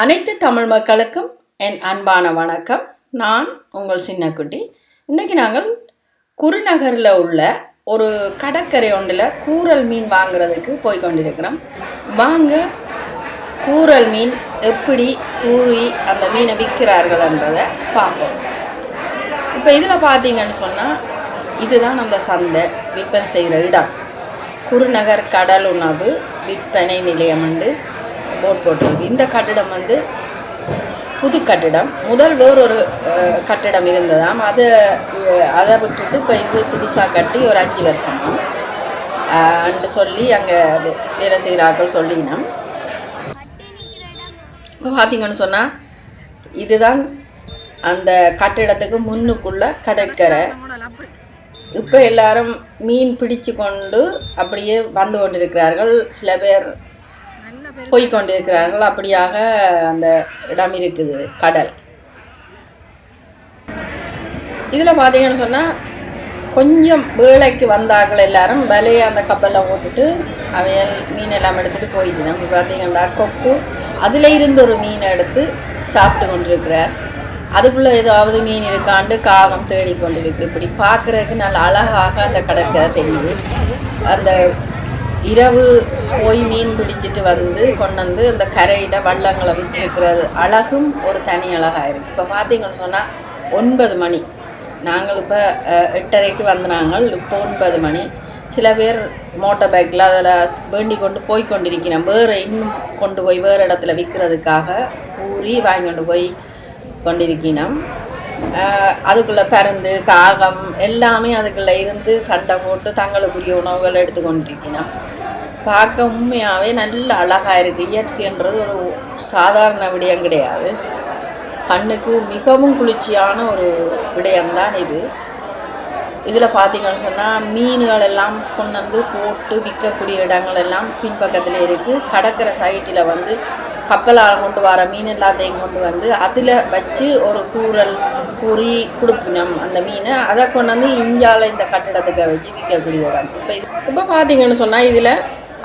அனைத்து தமிழ் மக்களுக்கும் என் அன்பான வணக்கம். நான் உங்கள் சின்னக்குட்டி. இன்றைக்கி நாங்கள் குருநகரில் உள்ள ஒரு கடற்கரை ஒன்றில் கூரல் மீன் வாங்குறதுக்கு போய் கொண்டிருக்கிறோம். வாங்க கூரல் மீன் எப்படி கூழி அந்த மீனை விற்கிறார்கள்ன்றதை பார்ப்போம். இப்போ இதில் பார்த்தீங்கன்னு சொன்னால் இதுதான் அந்த சந்தை விற்பனை செய்கிற இடம். குருநகர் கடல் உணவு விற்பனை நிலையம் வந்து போட் போட்டிருக்கு. இந்த கட்டிடம் வந்து புது கட்டிடம். முதல் வேறொரு ஒரு கட்டிடம் இருந்ததாம் அது அதை விட்டுட்டு இப்போ இது புதுசாக கட்டி ஒரு அஞ்சு வருஷமா. அண்டு சொல்லி அங்கே வேலை செய்கிறார்கள் சொல்லினோம். இப்போ பார்த்தீங்கன்னு சொன்னால் இதுதான் அந்த கட்டிடத்துக்கு முன்னுக்குள்ள கடற்கரை. இப்போ எல்லாரும் மீன் பிடிச்சு கொண்டு அப்படியே வந்து கொண்டிருக்கிறார்கள். சில பேர் போய்கொண்டிருக்கிறார்கள் அப்படியாக அந்த இடம் இருக்குது கடல். இதில் பார்த்தீங்கன்னு சொன்னால் கொஞ்சம் வேலைக்கு வந்தார்கள் எல்லாரும். வலையை அந்த கப்பலில் போட்டுட்டு அவையல் மீன் எல்லாம் எடுத்துகிட்டு போயிட்டு நம்ம பார்த்தீங்கன்னா கொக்கு அதில் இருந்து ஒரு மீனை எடுத்து சாப்பிட்டு கொண்டிருக்கிறார். அதுக்குள்ளே ஏதாவது மீன் இருக்காண்டு காகம் தேடி கொண்டிருக்கு. இப்படி பார்க்குறதுக்கு நல்ல அழகாக அந்த கடற்கரை தெரியுது. அந்த இரவு போய் மீன் பிடிச்சிட்டு வந்து கொண்டு வந்து அந்த கரையிட வள்ளங்களை விட்டு இருக்கிறது அழகும் ஒரு தனி அழகாக இருக்குது இப்போ பார்த்தீங்கன்னு சொன்னால் ஒன்பது மணி. நாங்கள் இப்போ எட்டரைக்கு வந்து நாங்கள் இப்போ ஒன்பது மணி. சில பேர் மோட்டார் பைக்கில் அதில் வேண்டி கொண்டு போய் கொண்டிருக்கிறோம். வேறு இன்னும் கொண்டு போய் வேறு இடத்துல விற்கிறதுக்காக ஊறி வாங்கி கொண்டு போய் கொண்டிருக்கிறோம். அதுக்குள்ளே பருந்து காகம் எல்லாமே அதுக்குள்ளே இருந்து சண்டை போட்டு தங்களுக்குரிய உணவுகள் எடுத்து கொண்டிருக்கிறோம். பார்க்க உண்மையாகவே நல்ல அழகாக இருக்குது இயற்கைன்றது ஒரு சாதாரண விடயம் கிடையாது. கண்ணுக்கு மிகவும் குளிர்ச்சியான ஒரு விடயம்தான் இது. இதில் பார்த்தீங்கன்னு சொன்னால் மீன்கள் எல்லாம் கொண்டு வந்து போட்டு விற்கக்கூடிய இடங்கள் எல்லாம் பின்பக்கத்தில் இருக்குது கடற்கரை சைட்டில் வந்து கப்பலால் கொண்டு வர மீன் எல்லாத்தையும் கொண்டு வந்து அதில் வச்சு ஒரு கூறல் கூறி கொடுப்பினம் அந்த மீனை அதை கொண்டு வந்து இஞ்சால இந்த கட்டிடத்துக்கு வச்சு விற்கக்கூடிய இடம். இப்போ இது இப்போ பார்த்தீங்கன்னு சொன்னால் இதில்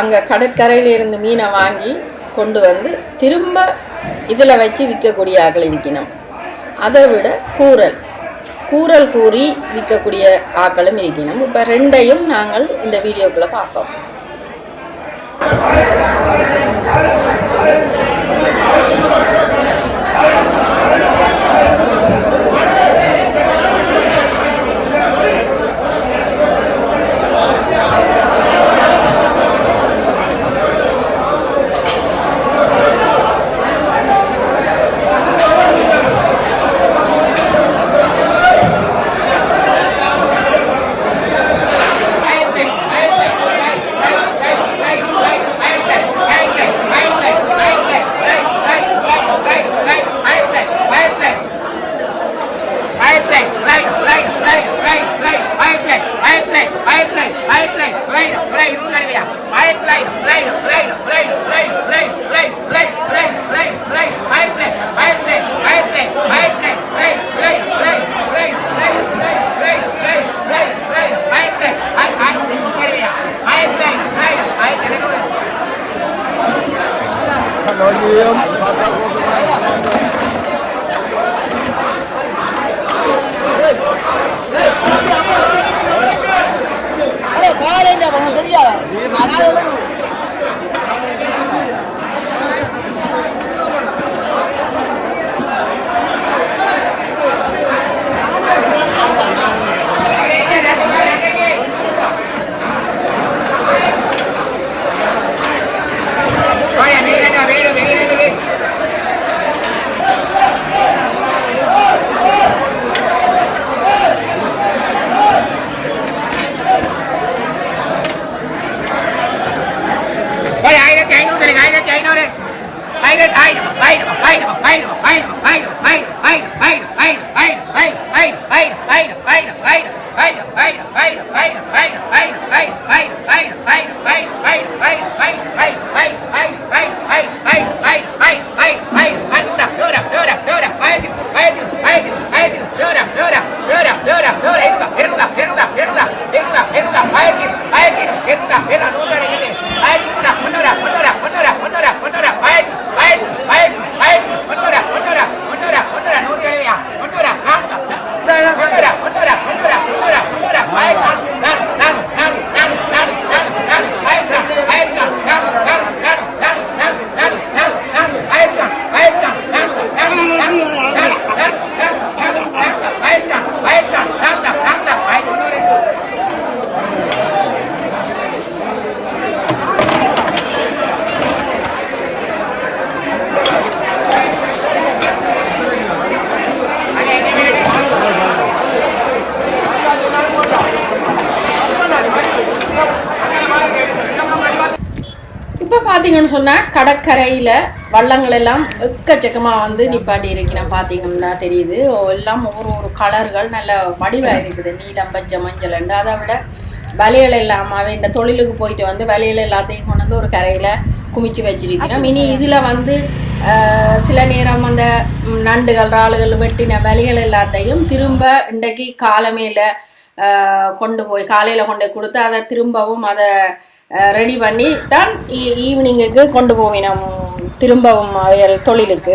அங்கே கடற்கரையில் இருந்து மீனை வாங்கி கொண்டு வந்து திரும்ப இதில் வச்சு விற்கக்கூடிய ஆக்கள் இருக்கணும் அதை விட கூரல் கூரல் கூறி விற்கக்கூடிய ஆக்களும் இருக்கணும் இப்போ ரெண்டையும் நாங்கள் இந்த வீடியோக்குள்ளே பார்ப்போம். சொன்னால் கடற்கரையில் வள்ளங்கள் எல்லாம் எக்கச்சக்கமாக வந்து நிப்பாட்டி இருக்கிறேன் பார்த்தீங்கன்னா தெரியுது. எல்லாம் ஒரு ஒரு கலர்கள் நல்ல வடிவாக இருக்குது. நீலம் பச்சை மஞ்சள் அதை விட வலைகள் இல்லாமல் இந்த தொழிலுக்கு போயிட்டு வந்து வலைகள் எல்லாத்தையும் கொண்டு வந்து ஒரு கரையில் குமிச்சு வச்சிருக்கிறோம். இனி இதில் வந்து சில நேரம் அந்த நண்டுகள் இறாலுகள் வெட்டின வலிகள் எல்லாத்தையும் திரும்ப இன்றைக்கு காலமேல கொண்டு போய் காலையில் கொண்டு போய் கொடுத்து அதை திரும்பவும் அதை ரெடி பண்ணி தான் ஈவினிங்குக்கு e-, கொண்டு போவேன் நம்ம திரும்பவும் அவையல் தொழிலுக்கு.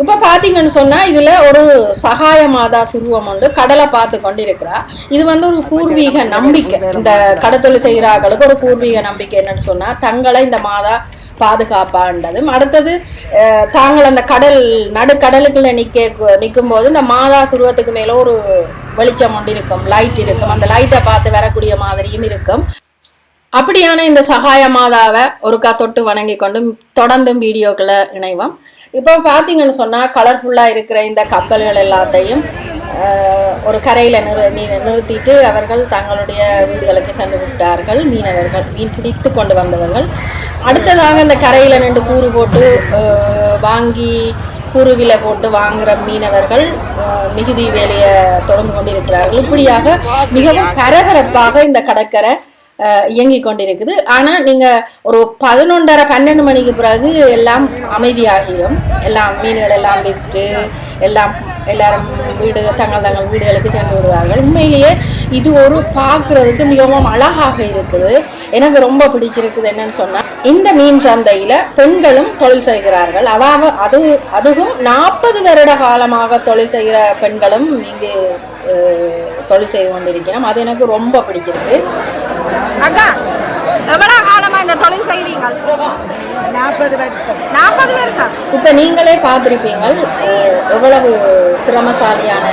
இப்போ பார்த்தீங்கன்னு சொன்னால் இதில் ஒரு சகாய மாதா சுருவம் உண்டு கடலை பார்த்து கொண்டு இருக்கிறா இது வந்து ஒரு பூர்வீக நம்பிக்கை. இந்த கடத்தொழில் செய்கிறார்களுக்கு ஒரு பூர்வீக நம்பிக்கை என்னன்னு சொன்னால் தங்களை இந்த மாதா பாதுகாப்பான்றதும் அடுத்தது தாங்கள் அந்த கடல் நடுக்கடலுக்குள்ள நிற்க நிற்கும் போது இந்த மாதா சுருவத்துக்கு மேலே ஒரு வெளிச்சம் ஒன்று இருக்கும். லைட் இருக்கும். அந்த லைட்டை பார்த்து வரக்கூடிய மாதிரியும் இருக்கும். அப்படியான இந்த சகாய மாதாவை ஒருக்கா தொட்டு வணங்கி கொண்டு தொடர்ந்தும் வீடியோக்களை இணைவோம். இப்போ பார்த்தீங்கன்னு சொன்னால் கலர்ஃபுல்லாக இருக்கிற இந்த கப்பல்கள் எல்லாத்தையும் ஒரு கரையில் நிறு நீ- நிறுத்திட்டு அவர்கள் தங்களுடைய வீடுகளுக்கு சென்று விட்டார்கள். மீனவர்கள் மீன் பிடித்து கொண்டு வந்தவர்கள். அடுத்ததாக இந்த கரையில் நின்று கூறு போட்டு வாங்கி குருவில போட்டு வாங்குற மீனவர்கள் மிகுதி வேலையை தொடர்ந்து கொண்டிருக்கிறார்கள். இப்படியாக மிகவும் பரபரப்பாக இந்த கடற்கரை இயங்கிக் கொண்டிருக்குது. ஆனால் நீங்கள் ஒரு பதினொன்றரை பன்னெண்டு மணிக்கு பிறகு எல்லாம் அமைதியாகிடும். எல்லாம் மீன்கள் எல்லாம் விற்று எல்லாம் எல்லாரும் வீடு தங்கள் தங்கள் வீடுகளுக்கு சென்று விடுவார்கள். உண்மையிலேயே இது ஒரு பார்க்குறதுக்கு மிகவும் அழகாக இருக்குது. எனக்கு ரொம்ப பிடிச்சிருக்குது என்னன்னு சொன்னால் இந்த மீன் சந்தையில் பெண்களும் தொழில் செய்கிறார்கள். அதாவது அது அதுவும் நாற்பது வருட காலமாக தொழில் செய்கிற பெண்களும் இங்கு தொழில் செய்து கொண்டிருக்கிறோம். அது எனக்கு ரொம்ப பிடிச்சிருக்கு. அக்கா எவ்வளவு காலமா இந்த தொழில் செய்கிறீங்க நாற்பது வருஷம் நாற்பது வருஷம் இப்போ நீங்களே பார்த்துருப்பீங்க எவ்வளவு திறமசாலியான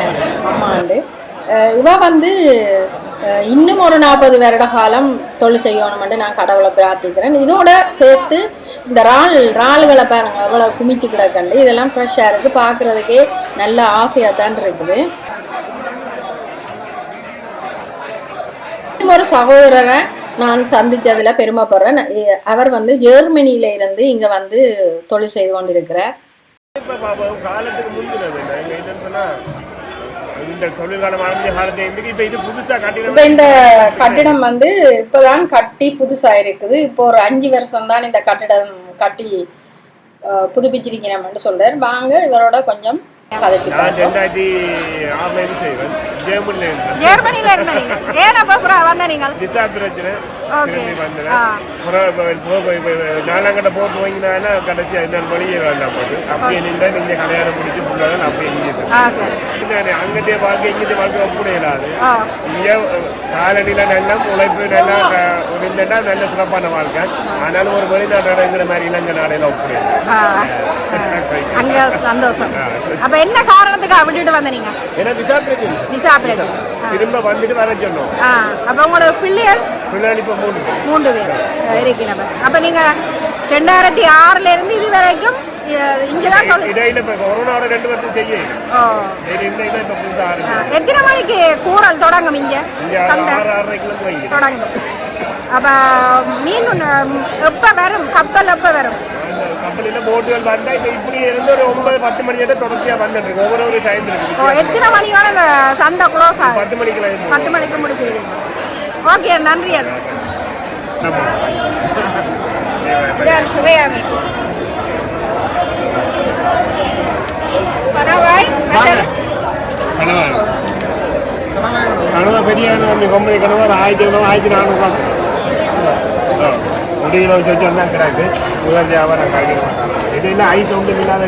அம்மாண்டு இவ வந்து இன்னும் ஒரு நாற்பது வருட காலம் தொழில் செய்யணும்னு நான் கடவுளை பிரார்த்திக்கிறேன். இதோட சேர்த்து இந்த இறால் இறால்களை பாருங்க எவ்வளோ குமிச்சு கிடக்கண்டு. இதெல்லாம் ஃப்ரெஷ்ஷாக இருக்குது பார்க்குறதுக்கே நல்ல ஆசையாக தான் இருக்குது. இன்னும் ஒரு சகோதரரை நான் சந்திச்சதுல பெருமைப்படுறேன் அவர் வந்து ஜெர்மனியில இருந்து இங்க வந்து தொழில் செய்து கொண்டிருக்கிறார். இப்ப இந்த கட்டிடம் வந்து இப்பதான் கட்டி புதுசா இருக்குது. இப்போ ஒரு அஞ்சு வருஷம் தான் இந்த கட்டிடம் கட்டி புதுப்பிச்சிருக்கிறோம்னு சொல்றார். வாங்க இவரோட கொஞ்சம் கதைச்சு ஆறுல இருந்து. நீங்க. ஏன் அப்ப வந்த நீங்க விசா பிரச்சனை. திரும்பி வந்தேன். நாலாங்கட்ட போட்டு வாங்கினாங்கன்னா கடைசியா என்ன வழியே வேண்டாம் போட்டு. அப்படியே நின்று நீங்க கல்யாணம் முடிச்சு ஃபுல்லாக அப்படியே இங்கே அங்கத்தே வாழ்க்கை இங்கத்தே வாழ்க்கை ஒப்புடையலாது ஆ. இங்கே காலநிலை நல்லா உழைப்பு நல்லா இருந்துட்டா நல்ல சிறப்பான வாழ்க்கை. ஆனாலும் ஒரு வெளிநாட்டுங்கிற மாதிரி இலங்கை நாடையில ஆ. அங்க சந்தோஷம். அப்ப என்ன காரணத்துக்கு விட்டுட்டு வந்த நீங்க ஏன்னா விசா பிரச்சனை விசா ஆ. திரும்ப வந்துட்டு வர சொன்னோம் ஆ அப்ப உங்களோட பிள்ளைகள் பின்னாடி இப்போ மூணு பேர். மூன்று பேர் இருக்கிறவங்க அப்ப நீங்க ரெண்டாயிரத்தி ஆறுல இருந்து இது வரைக்கும் இங்கதான் இடையில இப்போ கொரோனாவோட ரெண்டு வருஷம் செய்ய எத்தனை மணிக்கு கூறல் தொடங்கும் இங்க தொடங்கும் அப்ப மீன் எப்ப வரும் கப்பல் எப்ப வரும் கப்பலில் போட்டுகள் வந்தால் இப்போ இப்படி இருந்து ஒரு ஒன்பது பத்து மணி நேரம் தொடர்ச்சியாக வந்துட்டு இருக்கு ஒவ்வொரு ஒரு டைம் ஓ, இருக்குது எத்தனை மணியோட இந்த சந்தை க்ளோஸ் ஆகும் பத்து மணிக்கு பத்து மணிக்கு முடிச்சிருவீங்க ஓகே நன்றி சுவையாமி பரவாய் கனவா கனவா பெரிய கம்பெனி ஒரு ஆயிரத்தி ஐநூறு ஆயிரத்தி நானூறுவா ஒரு கிலோ வச்சு வச்சு வந்தால் கிடக்கு. முதல் வியாபாரம் காய்க்க மாட்டாங்க இது இல்லை ஐஸ் ஒன்றும் இல்லாத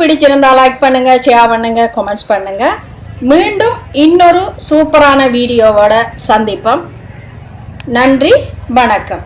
பிடிச்சிருந்தா லைக் பண்ணுங்க ஷேர் பண்ணுங்க கமெண்ட்ஸ் பண்ணுங்க. மீண்டும் இன்னொரு சூப்பரான வீடியோவோட சந்திப்போம். நன்றி வணக்கம்.